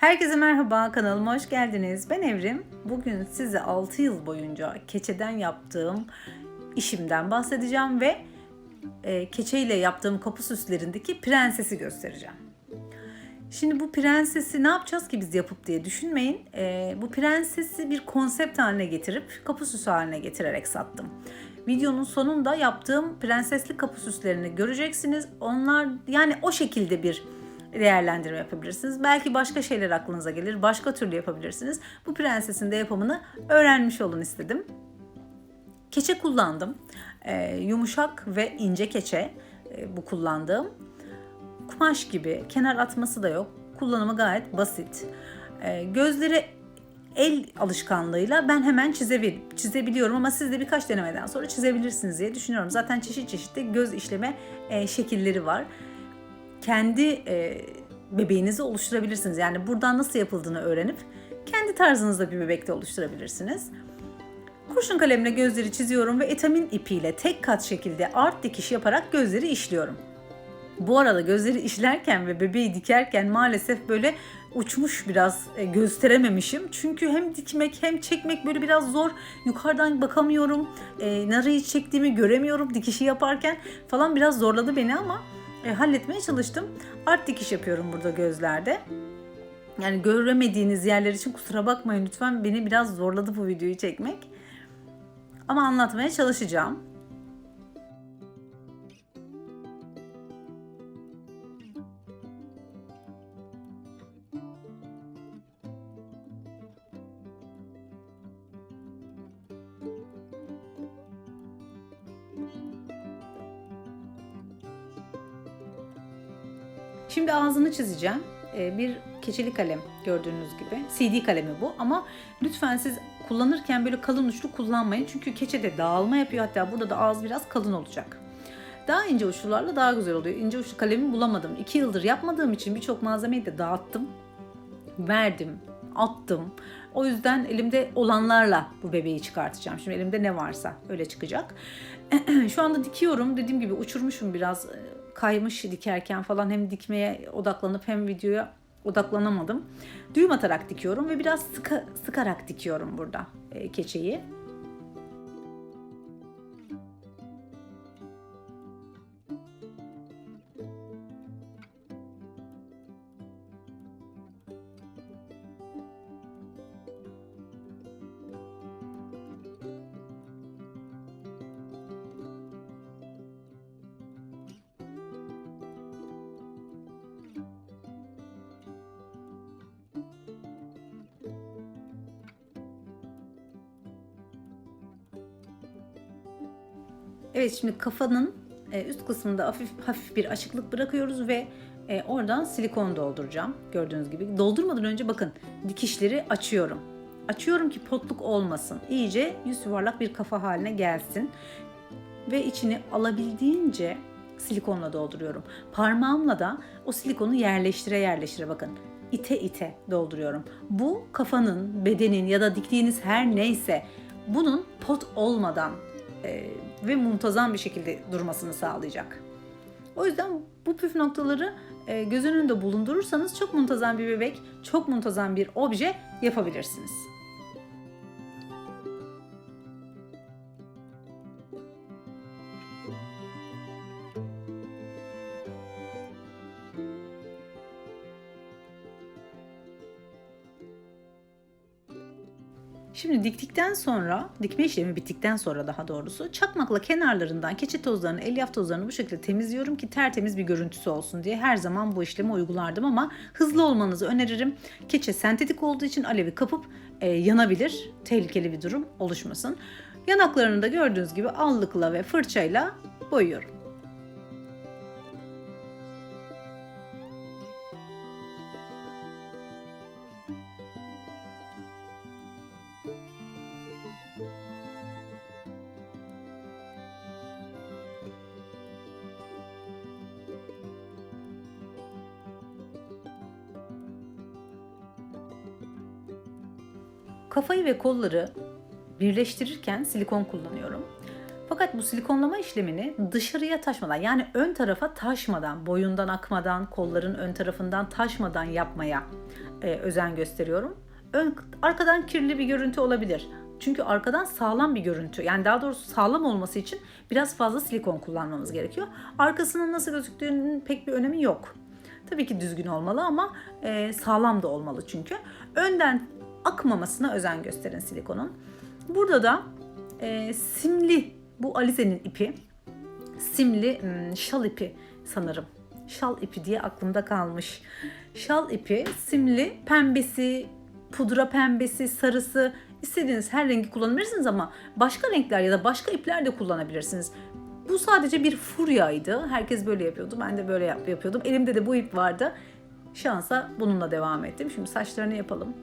Herkese merhaba, kanalıma hoş geldiniz. Ben Evrim. Bugün size 6 yıl boyunca keçeden yaptığım işimden bahsedeceğim ve e, keçeyle yaptığım kapı süslerindeki prensesi göstereceğim. Şimdi bu prensesi ne yapacağız ki biz yapıp diye düşünmeyin. E, bu prensesi bir konsept haline getirip kapı süsü haline getirerek sattım. Videonun sonunda yaptığım prensesli kapı süslerini göreceksiniz. Onlar yani o şekilde bir değerlendirme yapabilirsiniz. Belki başka şeyler aklınıza gelir. Başka türlü yapabilirsiniz. Bu prensesin de yapımını öğrenmiş olun istedim. Keçe kullandım. Ee, yumuşak ve ince keçe e, bu kullandığım. Kumaş gibi kenar atması da yok. Kullanımı gayet basit. Ee, gözleri el alışkanlığıyla ben hemen çizebil çizebiliyorum ama siz de birkaç denemeden sonra çizebilirsiniz diye düşünüyorum. Zaten çeşit çeşit de göz işleme e, şekilleri var kendi e, bebeğinizi oluşturabilirsiniz. Yani buradan nasıl yapıldığını öğrenip kendi tarzınızda bir bebek de oluşturabilirsiniz. Kurşun kalemle gözleri çiziyorum ve etamin ipiyle tek kat şekilde art dikiş yaparak gözleri işliyorum. Bu arada gözleri işlerken ve bebeği dikerken maalesef böyle uçmuş biraz e, gösterememişim. Çünkü hem dikmek hem çekmek böyle biraz zor. Yukarıdan bakamıyorum. E, nereyi çektiğimi göremiyorum dikişi yaparken falan biraz zorladı beni ama e, halletmeye çalıştım. Art dikiş yapıyorum burada gözlerde. Yani göremediğiniz yerler için kusura bakmayın lütfen. Beni biraz zorladı bu videoyu çekmek. Ama anlatmaya çalışacağım. Şimdi ağzını çizeceğim. Ee, bir keçeli kalem gördüğünüz gibi. CD kalemi bu ama lütfen siz kullanırken böyle kalın uçlu kullanmayın. Çünkü keçede dağılma yapıyor. Hatta burada da ağız biraz kalın olacak. Daha ince uçlularla daha güzel oluyor. İnce uçlu kalemi bulamadım. İki yıldır yapmadığım için birçok malzemeyi de dağıttım. Verdim, attım. O yüzden elimde olanlarla bu bebeği çıkartacağım. Şimdi elimde ne varsa öyle çıkacak. Şu anda dikiyorum. Dediğim gibi uçurmuşum biraz kaymış dikerken falan hem dikmeye odaklanıp hem videoya odaklanamadım. Düğüm atarak dikiyorum ve biraz sıkı, sıkarak dikiyorum burada e, keçeyi. Evet şimdi kafanın e, üst kısmında hafif hafif bir açıklık bırakıyoruz ve e, oradan silikon dolduracağım. Gördüğünüz gibi. Doldurmadan önce bakın dikişleri açıyorum. Açıyorum ki potluk olmasın. İyice yüz yuvarlak bir kafa haline gelsin. Ve içini alabildiğince silikonla dolduruyorum. Parmağımla da o silikonu yerleştire yerleştire bakın. ite ite dolduruyorum. Bu kafanın, bedenin ya da diktiğiniz her neyse bunun pot olmadan e, ve muntazam bir şekilde durmasını sağlayacak. O yüzden bu püf noktaları e, göz önünde bulundurursanız çok muntazam bir bebek, çok muntazam bir obje yapabilirsiniz. Şimdi diktikten sonra, dikme işlemi bittikten sonra daha doğrusu çakmakla kenarlarından keçe tozlarını, elyaf tozlarını bu şekilde temizliyorum ki tertemiz bir görüntüsü olsun diye her zaman bu işlemi uygulardım ama hızlı olmanızı öneririm. Keçe sentetik olduğu için alevi kapıp e, yanabilir. Tehlikeli bir durum oluşmasın. Yanaklarını da gördüğünüz gibi allıkla ve fırçayla boyuyorum. Kafayı ve kolları birleştirirken silikon kullanıyorum. Fakat bu silikonlama işlemini dışarıya taşmadan yani ön tarafa taşmadan, boyundan akmadan, kolların ön tarafından taşmadan yapmaya e, özen gösteriyorum. Ön, arkadan kirli bir görüntü olabilir. Çünkü arkadan sağlam bir görüntü yani daha doğrusu sağlam olması için biraz fazla silikon kullanmamız gerekiyor. Arkasının nasıl gözüktüğünün pek bir önemi yok. Tabii ki düzgün olmalı ama e, sağlam da olmalı çünkü. Önden akmamasına özen gösterin silikonun. Burada da e, simli bu Alize'nin ipi. Simli hmm, şal ipi sanırım. Şal ipi diye aklımda kalmış. Şal ipi simli pembesi, pudra pembesi, sarısı istediğiniz her rengi kullanabilirsiniz ama başka renkler ya da başka ipler de kullanabilirsiniz. Bu sadece bir furyaydı. Herkes böyle yapıyordu. Ben de böyle yap yapıyordum. Elimde de bu ip vardı. Şansa bununla devam ettim. Şimdi saçlarını yapalım.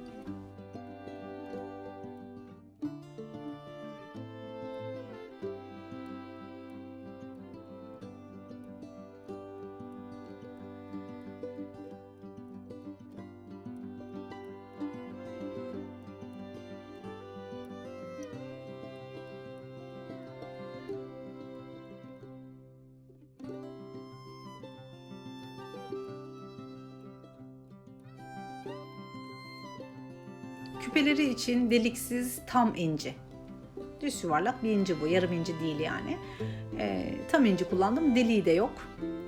Küpeleri için deliksiz tam inci. Düz yuvarlak bir inci bu. Yarım inci değil yani. Ee, tam inci kullandım. Deliği de yok.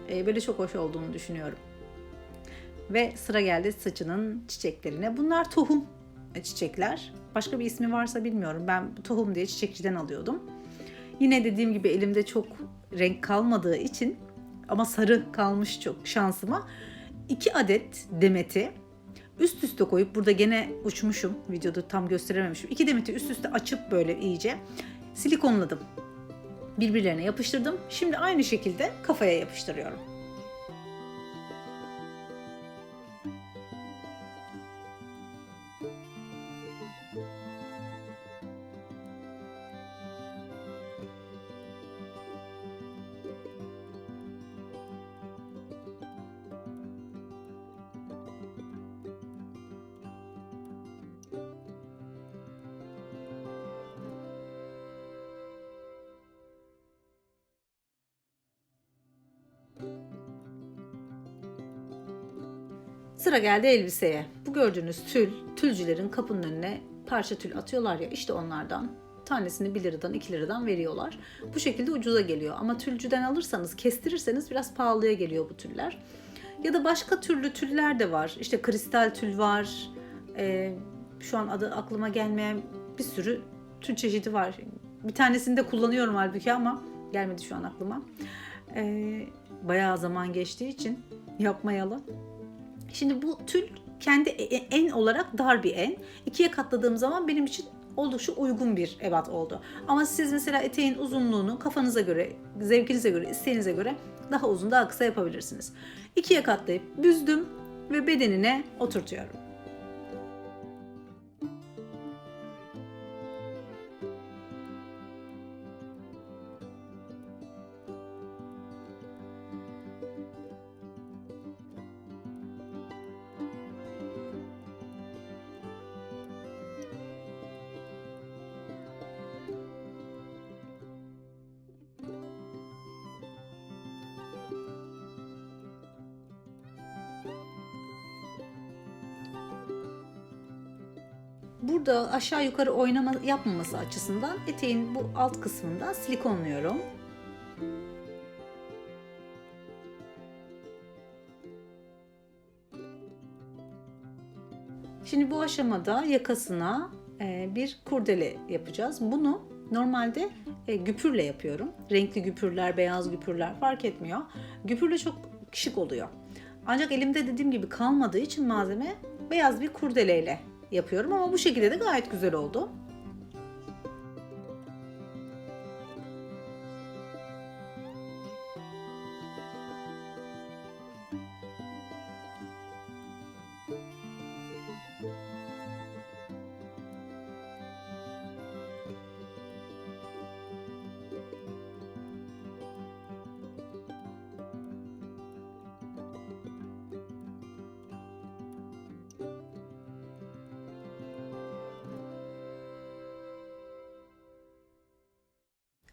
Ee, böyle çok hoş olduğunu düşünüyorum. Ve sıra geldi saçının çiçeklerine. Bunlar tohum çiçekler. Başka bir ismi varsa bilmiyorum. Ben tohum diye çiçekçiden alıyordum. Yine dediğim gibi elimde çok renk kalmadığı için ama sarı kalmış çok şansıma. 2 adet demeti üst üste koyup burada gene uçmuşum. Videoda tam gösterememişim. İki demeti üst üste açıp böyle iyice silikonladım. Birbirlerine yapıştırdım. Şimdi aynı şekilde kafaya yapıştırıyorum. Sıra geldi elbiseye. Bu gördüğünüz tül, tülcülerin kapının önüne parça tül atıyorlar ya işte onlardan. Tanesini 1 liradan 2 liradan veriyorlar. Bu şekilde ucuza geliyor. Ama tülcüden alırsanız, kestirirseniz biraz pahalıya geliyor bu tüller. Ya da başka türlü tüller de var. İşte kristal tül var. Ee, şu an adı aklıma gelmeyen bir sürü tül çeşidi var. Bir tanesini de kullanıyorum halbuki ama gelmedi şu an aklıma. Ee, bayağı zaman geçtiği için yapmayalı. Şimdi bu tül kendi e, e, en olarak dar bir en. İkiye katladığım zaman benim için oldukça uygun bir ebat oldu. Ama siz mesela eteğin uzunluğunu kafanıza göre, zevkinize göre, isteğinize göre daha uzun daha kısa yapabilirsiniz. İkiye katlayıp büzdüm ve bedenine oturtuyorum. Burada aşağı yukarı oynama yapmaması açısından eteğin bu alt kısmında silikonluyorum. Şimdi bu aşamada yakasına e, bir kurdele yapacağız. Bunu normalde e, güpürle yapıyorum. Renkli güpürler, beyaz güpürler fark etmiyor. Güpürle çok şık oluyor. Ancak elimde dediğim gibi kalmadığı için malzeme beyaz bir kurdeleyle yapıyorum ama bu şekilde de gayet güzel oldu.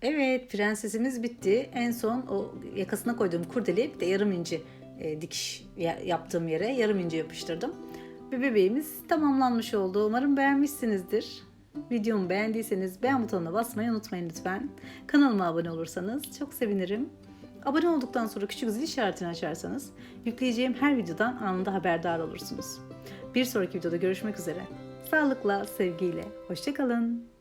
Evet prensesimiz bitti. En son o yakasına koyduğum kurdele bir de yarım inci e, dikiş ya- yaptığım yere yarım inci yapıştırdım. Ve bebeğimiz tamamlanmış oldu. Umarım beğenmişsinizdir. Videomu beğendiyseniz beğen butonuna basmayı unutmayın lütfen. Kanalıma abone olursanız çok sevinirim. Abone olduktan sonra küçük zil işaretini açarsanız yükleyeceğim her videodan anında haberdar olursunuz. Bir sonraki videoda görüşmek üzere. Sağlıkla, sevgiyle. Hoşçakalın.